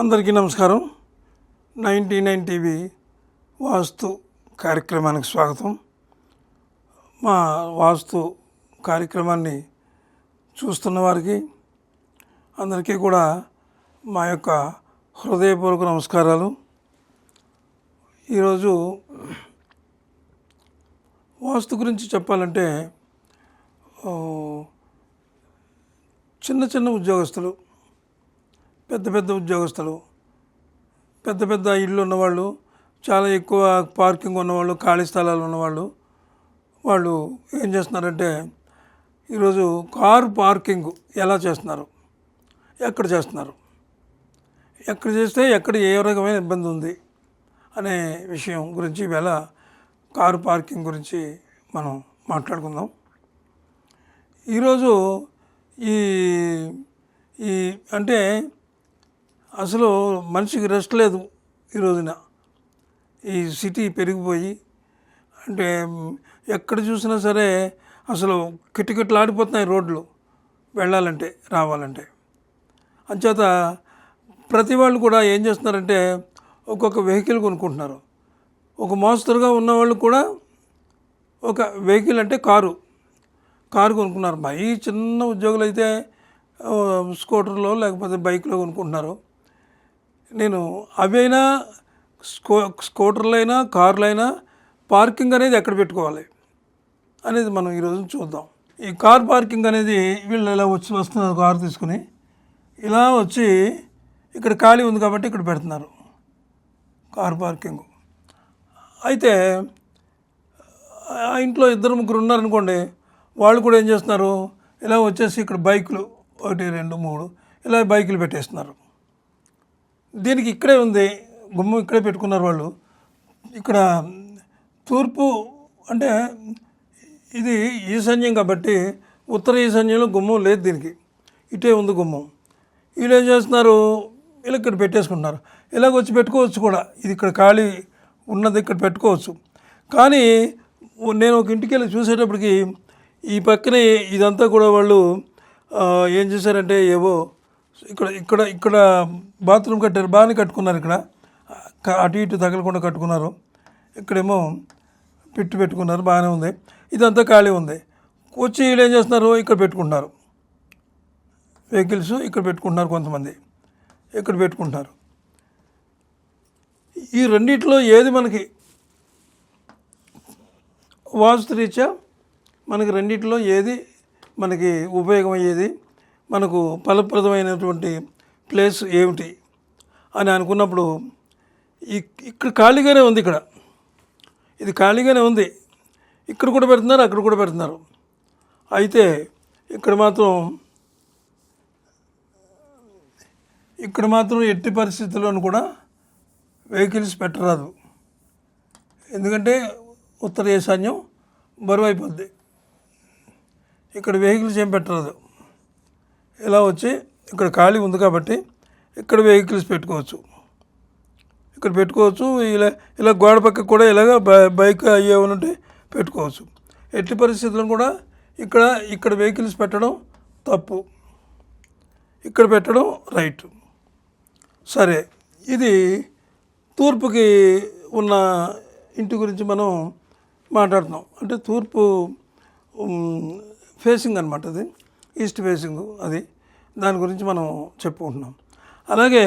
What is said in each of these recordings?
అందరికీ నమస్కారం. Ninety nine TV వాస్తు కార్యక్రమానికి స్వాగతం. మా వాస్తు కార్యక్రమాన్ని చూస్తున్న వారికి అందరికీ కూడా మా యొక్క హృదయపూర్వక నమస్కారాలు. ఈరోజు వాస్తు గురించి చెప్పాలంటే చిన్న చిన్న ఉద్యోగస్తులు పెద్ద పెద్ద ఉద్యోగస్తులు పెద్ద పెద్ద ఇళ్ళు ఉన్నవాళ్ళు చాలా ఎక్కువ పార్కింగ్ ఉన్నవాళ్ళు ఖాళీ స్థలాలు ఉన్నవాళ్ళు వాళ్ళు ఏం చేస్తున్నారంటే ఈరోజు కారు పార్కింగ్ ఎలా చేస్తున్నారు? ఎక్కడ చేస్తున్నారు? ఎక్కడ చేస్తే ఎక్కడ ఏ రకమైన ఇబ్బంది ఉంది? అనే విషయం గురించి ఈవేళ కారు పార్కింగ్ గురించి మనం మాట్లాడుకుందాం. ఈరోజు ఈ ఈ అంటే అసలు మనిషికి రెస్ట్ లేదు ఈ రోజున. ఈ సిటీ పెరిగిపోయి అంటే ఎక్కడ చూసినా సరే అసలు కిటకిటలాడిపోతున్నాయి రోడ్లు వెళ్ళాలంటే రావాలంటే. అంచేత ప్రతి వాళ్ళు కూడా ఏం చేస్తున్నారంటే ఒక్కొక్క వెహికల్ కొనుక్కుంటున్నారు. ఒక మోస్తరుగా ఉన్నవాళ్ళు కూడా ఒక వెహికల్ అంటే కారు కారు కొనుక్కున్నారు. మరీ చిన్న ఉద్యోగులు అయితే స్కూటర్లో లేకపోతే బైక్లో కొనుక్కుంటున్నారు. నేను అవైనా స్కూ స్కూటర్లైనా కార్లైనా పార్కింగ్ అనేది ఎక్కడ పెట్టుకోవాలి అనేది మనం ఈరోజు చూద్దాం. ఈ కార్ పార్కింగ్ అనేది వీళ్ళు ఇలా వచ్చి వస్తున్నారు కారు తీసుకుని. ఇలా వచ్చి ఇక్కడ ఖాళీ ఉంది కాబట్టి ఇక్కడ పెడుతున్నారు కార్ పార్కింగ్. అయితే ఆ ఇంట్లో ఇద్దరు ముగ్గురు ఉన్నారనుకోండి వాళ్ళు కూడా ఏం చేస్తున్నారు ఇలా వచ్చేసి ఇక్కడ బైకులు ఒకటి రెండు మూడు ఇలా బైకులు పెట్టేస్తున్నారు. దీనికి ఇక్కడే ఉంది గుమ్మం ఇక్కడే పెట్టుకున్నారు వాళ్ళు. ఇక్కడ తూర్పు అంటే ఇది ఈశాన్యం కాబట్టి ఉత్తర ఈశాన్యంలో గుమ్మం లేదు దీనికి. ఇటే ఉంది గుమ్మం. వీళ్ళు ఏం చేస్తున్నారు? వీళ్ళు ఇక్కడ పెట్టేసుకుంటున్నారు. ఇలాగ వచ్చి పెట్టుకోవచ్చు కూడా. ఇది ఇక్కడ ఖాళీ ఉన్నది ఇక్కడ పెట్టుకోవచ్చు. కానీ నేను ఒక ఇంటికి వెళ్ళి చూసేటప్పటికి ఈ పక్కనే ఇదంతా కూడా వాళ్ళు ఏం చేశారంటే ఏవో ఇక్కడ ఇక్కడ ఇక్కడ బాత్రూమ్ కట్టారు బాగానే కట్టుకున్నారు ఇక్కడ. అటు ఇటు తగలకుండా కట్టుకున్నారు. ఇక్కడేమో పెట్టి పెట్టుకున్నారు బాగానే ఉంది. ఇదంతా ఖాళీ ఉంది. వచ్చి వీళ్ళు ఏం చేస్తున్నారు? ఇక్కడ పెట్టుకుంటున్నారు. వెహికల్స్ ఇక్కడ పెట్టుకుంటున్నారు కొంతమంది. ఇక్కడ పెట్టుకుంటున్నారు. ఈ రెండిట్లో ఏది మనకి వాస్తురీత్యా మనకి రెండిట్లో ఏది మనకి ఉపయోగమయ్యేది? మనకు ఫలప్రదమైనటువంటి ప్లేస్ ఏమిటి అని అనుకున్నప్పుడు ఇక్కడ ఖాళీగానే ఉంది ఇక్కడ. ఇది ఖాళీగానే ఉంది. ఇక్కడ కూడా పెడుతున్నారు అక్కడ కూడా పెడుతున్నారు. అయితే ఇక్కడ మాత్రం ఇక్కడ మాత్రం ఎట్టి పరిస్థితుల్లోనూ కూడా వెహికల్స్ పెట్టరాదు. ఎందుకంటే ఉత్తర ఈశాన్యం బరువు అయిపోద్ది ఇక్కడ వెహికల్స్ ఏం పెట్టరాదు. ఇలా వచ్చి ఇక్కడ ఖాళీ ఉంది కాబట్టి ఇక్కడ వెహికల్స్ పెట్టుకోవచ్చు. ఇక్కడ పెట్టుకోవచ్చు ఇలా ఇలా గోడ పక్క కూడా ఇలాగ బై- బైక్ అయ్యేవి ఉంటే పెట్టుకోవచ్చు. ఎట్టి పరిస్థితుల్లో కూడా ఇక్కడ ఇక్కడ వెహికల్స్ పెట్టడం తప్పు. ఇక్కడ పెట్టడం రైట్. సరే ఇది తూర్పుకి ఉన్న ఇంటి గురించి మనం మాట్లాడుతున్నాం. అంటే తూర్పు ఫేసింగ్ అనమాట అది. ఈస్ట్ ఫేసింగ్ అది. దాని గురించి మనం చెప్పుకుంటున్నాం. అలాగే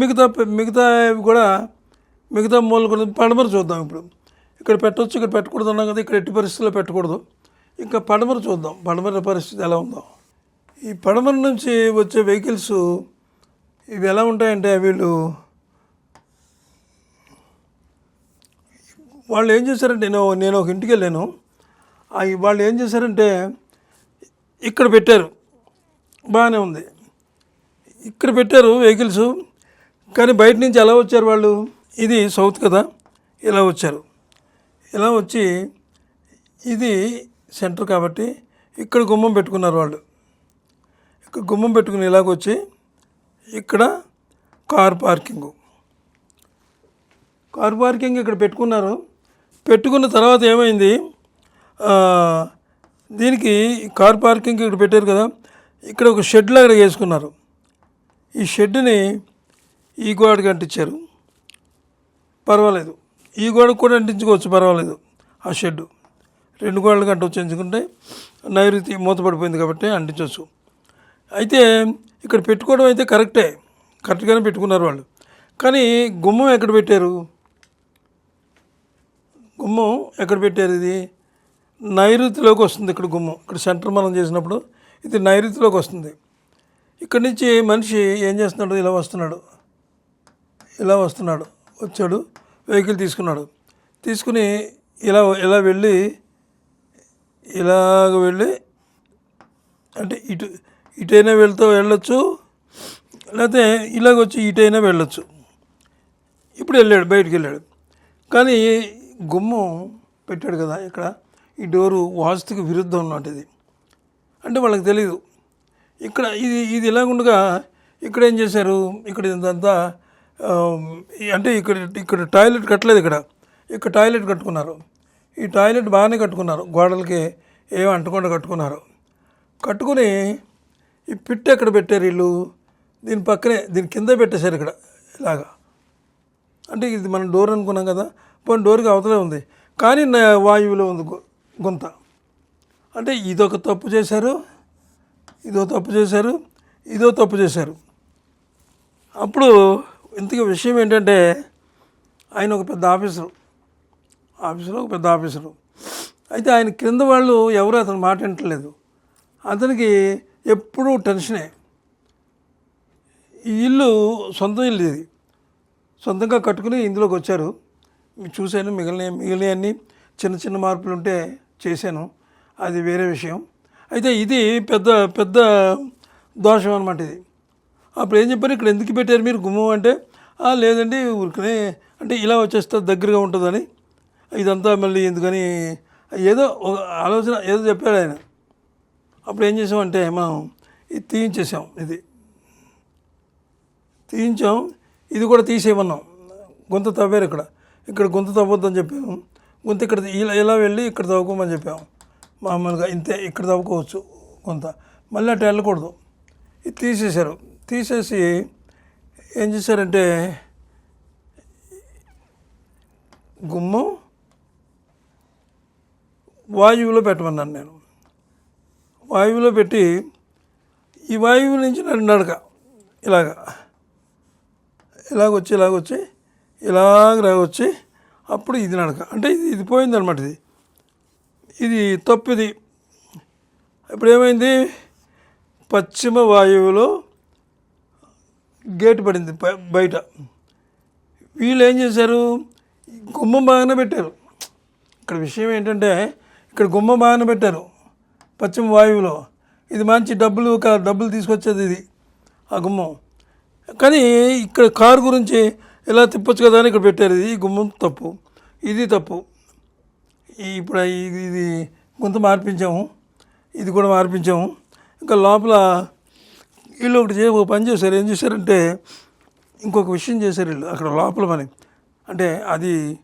మిగతా మిగతా కూడా మిగతా మూల గురించి పడమర చూద్దాం ఇప్పుడు. ఇక్కడ పెట్టవచ్చు ఇక్కడ పెట్టకూడదు అన్నాం కదా ఇక్కడ ఎట్టి పరిస్థితుల్లో పెట్టకూడదు. ఇంకా పడమర చూద్దాం. పడమర పరిస్థితి ఎలా ఉందో. ఈ పడమర నుంచి వచ్చే వెహికల్స్ ఇవి ఎలా ఉంటాయంటే వీళ్ళు వాళ్ళు ఏం చేశారంటే నేను నేను ఒక ఇంటికి వెళ్ళాను. వాళ్ళు ఏం చేశారంటే ఇక్కడ పెట్టారు. బాగానే ఉంది. ఇక్కడ పెట్టారు వెహికల్స్ కానీ బయట నుంచి ఎలా వచ్చారు వాళ్ళు? ఇది సౌత్ కదా ఇలా వచ్చారు. ఇలా వచ్చి ఇది సెంటర్ కాబట్టి ఇక్కడ గుమ్మం పెట్టుకున్నారు వాళ్ళు. ఇక్కడ గుమ్మం పెట్టుకుని ఇలాగొచ్చి ఇక్కడ కార్ పార్కింగు. కార్ పార్కింగ్ ఇక్కడ పెట్టుకున్నారు. పెట్టుకున్న తర్వాత ఏమైంది? దీనికి కార్ పార్కింగ్ ఇక్కడ పెట్టారు కదా. ఇక్కడ ఒక షెడ్ లాగా వేసుకున్నారు. ఈ షెడ్ని ఈ గోడకి అంటించారు. పర్వాలేదు. ఈ గోడకు కూడా అంటించుకోవచ్చు పర్వాలేదు. ఆ షెడ్ రెండు గోడలకు అంటవచ్చు ఎందుకంటే నైరుతి మూతపడిపోయింది కాబట్టి అంటించవచ్చు. అయితే ఇక్కడ పెట్టుకోవడం అయితే కరెక్టే. కరెక్ట్గానే పెట్టుకున్నారు వాళ్ళు. కానీ గుమ్మం ఎక్కడ పెట్టారు? గుమ్మం ఎక్కడ పెట్టారు ఇది? నైరుతిలోకి వస్తుంది ఇక్కడ గుమ్మం. ఇక్కడ సెంటర్ మనం చేసినప్పుడు ఇది నైరుతిలోకి వస్తుంది. ఇక్కడి నుంచి మనిషి ఏం చేస్తున్నాడు? ఇలా వస్తున్నాడు. ఇలా వస్తున్నాడు. వచ్చాడు. వెహికల్ తీసుకున్నాడు. తీసుకుని ఇలా ఇలా వెళ్ళి ఇలాగ వెళ్ళి అంటే ఇటు ఇటైనా వెళ్తూ వెళ్ళొచ్చు. లేకపోతే ఇలాగ వచ్చి ఇటైనా వెళ్ళొచ్చు. ఇప్పుడు వెళ్ళాడు బయటికి వెళ్ళాడు. కానీ గుమ్మం పెట్టాడు కదా ఇక్కడ. ఈ డోరు వాస్తుకు విరుద్ధం ఉన్నట్టు ఇది. అంటే వాళ్ళకి తెలియదు ఇక్కడ ఇది ఇది ఇలాగుండగా ఇక్కడ ఏం చేశారు? ఇక్కడ ఇదంతా ఈ- అంటే ఇక్కడ ఇక్కడ టాయిలెట్ కట్టలేదు ఇక్కడ. ఇక్కడ టాయిలెట్ కట్టుకున్నారు. ఈ టాయిలెట్ బాగానే కట్టుకున్నారు. గోడలకి ఏం అంటకుండా కట్టుకున్నారు. కట్టుకుని ఈ పిట్ ఎక్కడ పెట్టారు వీళ్ళు? దీని పక్కనే దీని కింద పెట్టేశారు ఇక్కడ ఇలాగా. అంటే ఇది మనం డోర్ అనుకున్నాం కదా పోనీ డోర్కి అవతలే ఉంది. కానీ నా- వాయువులో ఉంది. గుంత. అంటే ఇదొక తప్పు చేశారు ఇదో తప్పు చేశారు ఇదో తప్పు చేశారు. అప్పుడు ఇంతకీ విషయం ఏంటంటే ఆయన ఒక పెద్ద ఆఫీసరు. ఆఫీసులో ఒక పెద్ద ఆఫీసరు. అయితే ఆయన క్రింద వాళ్ళు ఎవరు అతను మాట వింటలేదు. అతనికి ఎప్పుడూ టెన్షనే. ఈ ఇల్లు సొంతం ఇల్లు ఇది. సొంతంగా కట్టుకుని ఇందులోకి వచ్చారు. మీరు చూశాను మిగిలిన మిగిలినవన్నీ చిన్న చిన్న మార్పులు ఉంటే చేశాను. అది వేరే విషయం. అయితే ఇది పెద్ద పెద్ద దోషం అనమాట ఇది. అప్పుడు ఏం చెప్పారు? ఇక్కడ ఎందుకు పెట్టారు మీరు గుమ్మం అంటే లేదండి ఊరికనే అంటే ఇలా వచ్చేస్తే దగ్గరగా ఉంటుందని. ఇదంతా మళ్ళీ ఎందుకని ఏదో ఒక ఆలోచన ఏదో చెప్పాడు ఆయన. అప్పుడు ఏం చేసామంటే మనం ఇది తీయించేసాం ఇది. తీయించాం. ఇది కూడా తీసేయమన్నాం. గొంత తవ్వారు ఇక్కడ. ఇక్కడ గొంత తవ్వద్దని చెప్పాము గొంతు ఇక్కడ ఇలా ఇలా వెళ్ళి ఇక్కడ తవ్వుకోమని చెప్పాము మామూలుగా ఇంతే ఇక్కడ తవ్వుకోవచ్చు కొంత. మళ్ళీ అటు వెళ్ళకూడదు. ఇది తీసేశారు. తీసేసి ఏం చేశారంటే గుమ్మం వాయువులో పెట్టమన్నాను నేను. వాయువులో పెట్టి ఈ వాయువు నుంచి నడక. ఇలాగా. ఇలాగొచ్చి ఇలాగొచ్చి ఇలాగ రాగొచ్చి అప్పుడు ఇది నడక. అంటే ఇది ఇది పోయిందనమాట ఇది. ఇది తప్పిది. ఇప్పుడు ఏమైంది? పశ్చిమ వాయువులో గేట్ పడింది బయట. వీళ్ళు ఏం చేశారు? గుమ్మం బాగానే పెట్టారు. ఇక్కడ విషయం ఏంటంటే ఇక్కడ గుమ్మం బాగానే పెట్టారు పశ్చిమ వాయువులో. ఇది మంచి డబ్బులు ఒక డబ్బులు తీసుకొచ్చేది ఇది ఆ గుమ్మం. కానీ ఇక్కడ కారు గురించి ఇలా తిప్పొచ్చు కదా అని ఇక్కడ పెట్టారు. ఇది ఈ గుమ్మం తప్పు. ఇది తప్పు. ఇప్పుడు ఇది ఇది గుంత మార్పించాము. ఇది కూడా మార్పించాము. ఇంకా లోపల వీళ్ళు ఒకటి చే ఒక పని చేశారు. ఏం చేశారంటే ఇంకొక విషయం చేశారు వీళ్ళు అక్కడ లోపల పని. అంటే అది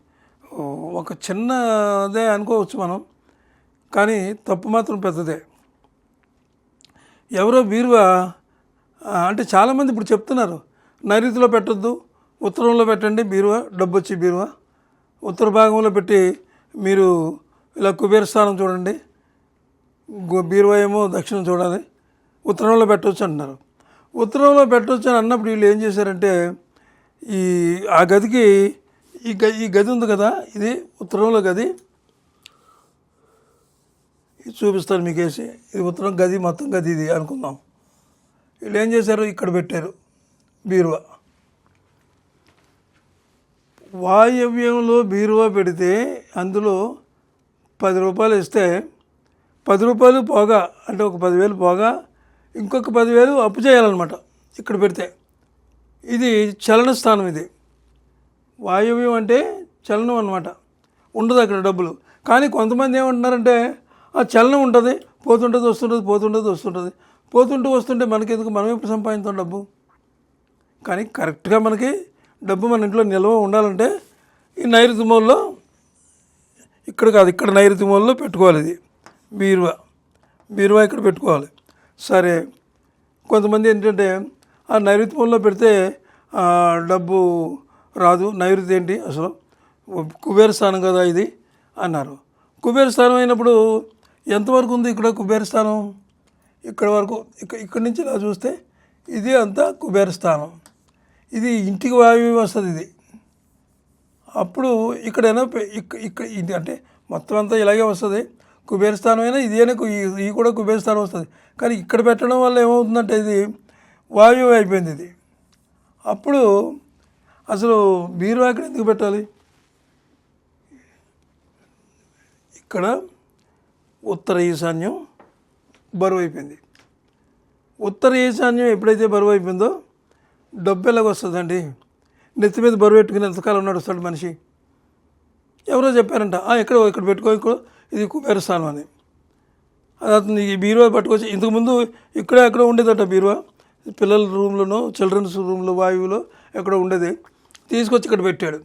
ఒక చిన్నదే అనుకోవచ్చు మనం కానీ తప్పు మాత్రం పెద్దదే. ఎవరో బీరువా అంటే చాలామంది ఇప్పుడు చెప్తున్నారు నైరుతిలో పెట్టొద్దు ఉత్తరంలో పెట్టండి బీరువా డబ్బు వచ్చి బీరువా. ఉత్తర భాగంలో పెట్టి మీరు ఇలా కుబేర స్థానం చూడండి. బీరువా ఏమో దక్షిణం చూడాలి. ఉత్తరంలో పెట్టవచ్చు అంటున్నారు. ఉత్తరంలో పెట్టవచ్చు అని అన్నప్పుడు వీళ్ళు ఏం చేశారంటే ఈ ఆ గదికి ఈ గది ఈ గది ఉంది కదా ఇది ఉత్తరంలో గది. ఇది చూపిస్తారు మీకు వేసి ఇది ఉత్తరం గది మొత్తం గది ఇది అనుకుందాం. వీళ్ళు ఏం చేశారు? ఇక్కడ పెట్టారు బీరువా. వాయవ్యంలో బీరువా పెడితే అందులో పది రూపాయలు ఇస్తే పది రూపాయలు పోగా అంటే ఒక పదివేలు పోగా ఇంకొక పదివేలు అప్పు చేయాలన్నమాట ఇక్కడ పెడితే. ఇది చలన స్థానం ఇది. వాయువ్యం అంటే చలనం అన్నమాట. ఉండదు అక్కడ డబ్బులు. కానీ కొంతమంది ఏమంటున్నారంటే ఆ చలనం ఉంటుంది పోతుంటుంది వస్తుంటుంది పోతుంటుంది వస్తుంటుంది. పోతుంటూ వస్తుంటే మనకి ఎందుకు మనం ఎప్పుడు సంపాదించాం డబ్బు. కానీ కరెక్ట్గా మనకి డబ్బు మన ఇంట్లో నిల్వ ఉండాలంటే ఈ నైరుతి మూలలో ఇక్కడ కాదు ఇక్కడ నైరుతి మూలలో పెట్టుకోవాలి ఇది. బీరువా. బీరువా ఇక్కడ పెట్టుకోవాలి. సరే. కొంతమంది ఏంటంటే ఆ నైరుతి మూలలో పెడితే డబ్బు రాదు. నైరుతి ఏంటి? అసలు కుబేర స్థానం కదా ఇది అన్నారు. కుబేర స్థానం అయినప్పుడు ఎంతవరకు ఉంది ఇక్కడ కుబేర స్థానం? ఇక్కడ వరకు ఇక్కడ ఇక్కడి నుంచి ఇలా చూస్తే ఇది అంతా కుబేర స్థానం. ఇది ఇంటికి వాయువు వస్తుంది ఇది. అప్పుడు ఇక్కడైనా ఇక్కడ ఇది అంటే మొత్తం అంతా ఇలాగే వస్తుంది. కుబేర స్థానం అయినా ఇది అయినా కు- ఈ- ఇది కూడా కుబేర స్థానం వస్తుంది. కానీ ఇక్కడ పెట్టడం వల్ల ఏమవుతుందంటే ఇది వాయువు అయిపోయింది ఇది. అప్పుడు అసలు బీరువా ఇక్కడ ఎందుకు పెట్టాలి? ఇక్కడ ఉత్తర ఈశాన్యం బరువు అయిపోయింది. ఉత్తర ఈశాన్యం ఎప్పుడైతే బరువు అయిపోయిందో డబ్బు వస్తుందండి? నెత్తి మీద బరువు పెట్టుకుని ఎంతకాలం నడుస్తాడు మనిషి? ఎవరో చెప్పారంట "ఆ, ఇక్కడ ఇక్కడ పెట్టుకో ఇక్కడ ఇది కుబేర స్థానం అని. అది అతను ఈ బీరువా పట్టుకొచ్చి ఇంతకుముందు ఇక్కడ ఎక్కడ ఉండేదట బీరువా. పిల్లల రూమ్లోనో చిల్డ్రన్స్ రూమ్లో వాయువులో ఎక్కడ ఉండేది. తీసుకొచ్చి ఇక్కడ పెట్టాడు.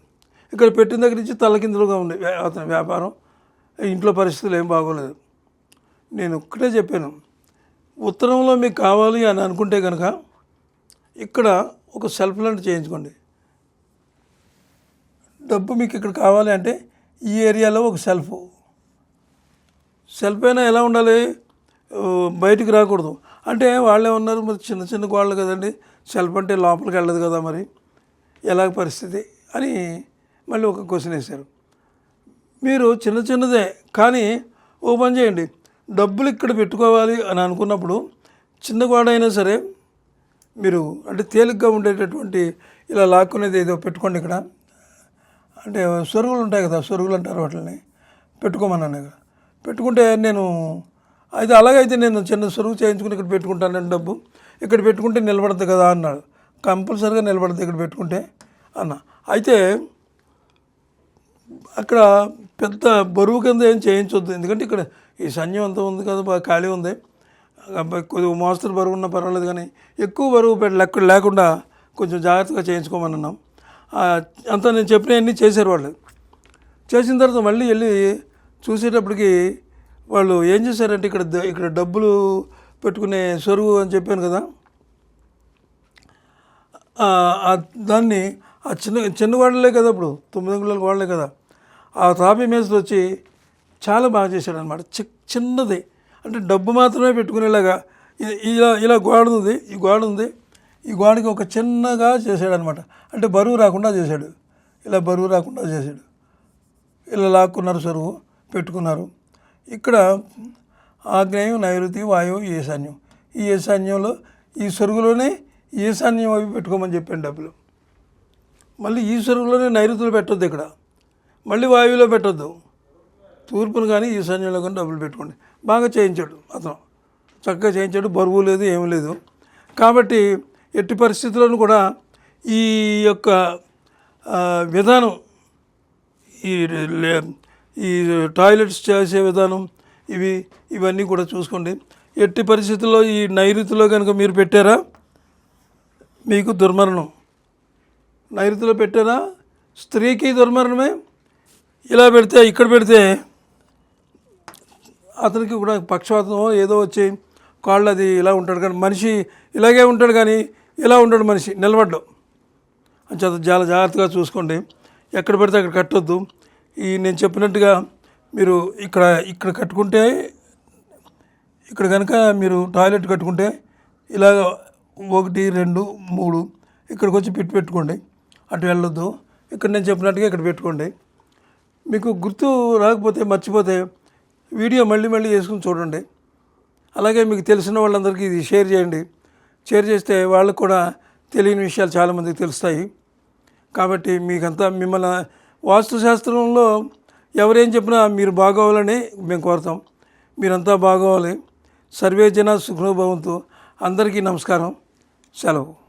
ఇక్కడ పెట్టిన దగ్గర నుంచి తలకిందులుగా ఉంది అతని వ్యాపారం. ఇంట్లో పరిస్థితులు ఏం బాగోలేదు. నేను ఒక్కటే చెప్పాను ఉత్తరంలో మీకు కావాలి అని అనుకుంటే కనుక ఇక్కడ ఒక సెల్ఫ్ లాంటి చేయించుకోండి. డబ్బు మీకు ఇక్కడ కావాలి అంటే ఈ ఏరియాలో ఒక సెల్ఫ్. సెల్ఫ్ అయినా ఎలా ఉండాలి? బయటికి రాకూడదు. అంటే వాళ్ళే ఉన్నారు మరి చిన్న చిన్న గోళ్ళు కదండి. సెల్ఫ్ అంటే లోపలికి వెళ్ళదు కదా మరి. ఎలా పరిస్థితి అని మళ్ళీ ఒక క్వశ్చన్ వేశారు. మీరు చిన్న చిన్నదే కానీ ఓ పని చేయండి. డబ్బులు ఇక్కడ పెట్టుకోవాలి అని అనుకున్నప్పుడు చిన్న గోడ అయినా సరే మీరు అంటే తేలిగ్గా ఉండేటటువంటి ఇలా లాక్కునేది ఏదో పెట్టుకోండి ఇక్కడ. అంటే సొరుగులు ఉంటాయి కదా సొరుగులు అంటారు వాటిని పెట్టుకోమన్నాను ఇక్కడ పెట్టుకుంటే నేను అయితే అలాగైతే నేను చిన్న సొరుగు చేయించుకుని ఇక్కడ పెట్టుకుంటాను డబ్బు. ఇక్కడ పెట్టుకుంటే నిలబడద్దు కదా అన్నాడు. కంపల్సరీగా నిలబడద్దు ఇక్కడ పెట్టుకుంటే అన్న. అయితే అక్కడ పెద్ద బరువు కింద ఏం చేయించొద్దు. ఎందుకంటే ఇక్కడ ఈ సైన్యం అంతా ఉంది కదా బాగా ఖాళీ ఉంది. కొద్దిగా మోస్తరు బరువు ఉన్నా పర్వాలేదు కానీ ఎక్కువ బరువు పెట్ట లెక్క లేకుండా కొంచెం జాగ్రత్తగా చేయించుకోమని అన్నాం అంతా నేను చెప్పినవన్నీ చేశారు వాళ్ళు. చేసిన తర్వాత మళ్ళీ వెళ్ళి చూసేటప్పటికి వాళ్ళు ఏం చేశారంటే ఇక్కడ ఇక్కడ డబ్బులు పెట్టుకునే సొరుగు అని చెప్పాను కదా. దాన్ని ఆ చిన్న చిన్న వాళ్ళే కదా ఇప్పుడు తొమ్మిది అంగుళాల వాళ్ళే కదా. ఆ తాపి మేస్త్రి వచ్చి చాలా బాగా చేశాడనమాట చి చిన్నది. అంటే డబ్బు మాత్రమే పెట్టుకునేలాగా ఇది- ఇలా ఇలా గోడ ఉంది ఈ గోడ ఉంది ఈ గోడకి ఒక చిన్నగా చేశాడు అనమాట అంటే బరువు రాకుండా చేశాడు. ఇలా బరువు రాకుండా చేశాడు. ఇలా లాక్కున్నారు సరువు పెట్టుకున్నారు. ఇక్కడ ఆగ్నేయం నైరుతి వాయువు ఈశాన్యం. ఈ ఈశాన్యంలో ఈ సొరుగులోనే ఈశాన్యం అవి పెట్టుకోమని చెప్పాను డబ్బులు. మళ్ళీ ఈ సొరుగులోనే నైరుతులు పెట్టొద్దు ఇక్కడ. మళ్ళీ వాయువులో పెట్టొద్దు. తూర్పును కానీ ఈశాన్యంలో కానీ డబ్బులు పెట్టుకోండి. బాగా చేయించాడు అతను. చక్కగా చేయించాడు బరువు లేదు ఏమీ లేదు. కాబట్టి ఎట్టి పరిస్థితుల్లోనూ కూడా ఈ యొక్క విధానం ఈ లే- ఈ టాయిలెట్స్ చేసే విధానం ఇవి ఇవన్నీ కూడా చూసుకోండి. ఎట్టి పరిస్థితుల్లో ఈ నైరుతిలో కనుక మీరు పెట్టారా? మీకు దుర్మరణం. నైరుతిలో పెట్టారా? స్త్రీకి దుర్మరణమే? ఇలా పెడితే ఇక్కడ పెడితే అతనికి కూడా పక్షవాతం ఏదో వచ్చి కాళ్ళు అది ఇలా ఉంటాడు కానీ మనిషి ఇలాగే ఉంటాడు కానీ ఇలా ఉంటాడు మనిషి నిలబడ్డం. అంచేత చాలా జాగ్రత్తగా చూసుకోండి. ఎక్కడ పడితే అక్కడ కట్టొద్దు. ఈ నేను చెప్పినట్టుగా మీరు ఇక్కడ ఇక్కడ కట్టుకుంటే ఇక్కడ కనుక మీరు టాయిలెట్ కట్టుకుంటే ఇలాగ ఒకటి రెండు మూడు ఇక్కడికి వచ్చి పెట్టి పెట్టుకోండి. అటు వెళ్ళొద్దు. ఇక్కడ నేను చెప్పినట్టుగా ఇక్కడ పెట్టుకోండి. మీకు గుర్తు రాకపోతే మర్చిపోతే వీడియో మళ్ళీ మళ్ళీ చేసుకుని చూడండి. అలాగే మీకు తెలిసిన వాళ్ళందరికీ ఇది షేర్ చేయండి. షేర్ చేస్తే వాళ్ళకు కూడా తెలియని విషయాలు చాలామందికి తెలుస్తాయి. కాబట్టి మీకంతా మిమ్మల్ని వాస్తుశాస్త్రంలో ఎవరేం చెప్పినా మీరు బాగోవాలని మేము కోరుతాం. మీరంతా బాగోవాలి. సర్వే జన సుఖనోభవంతు. అందరికీ నమస్కారం. సెలవు.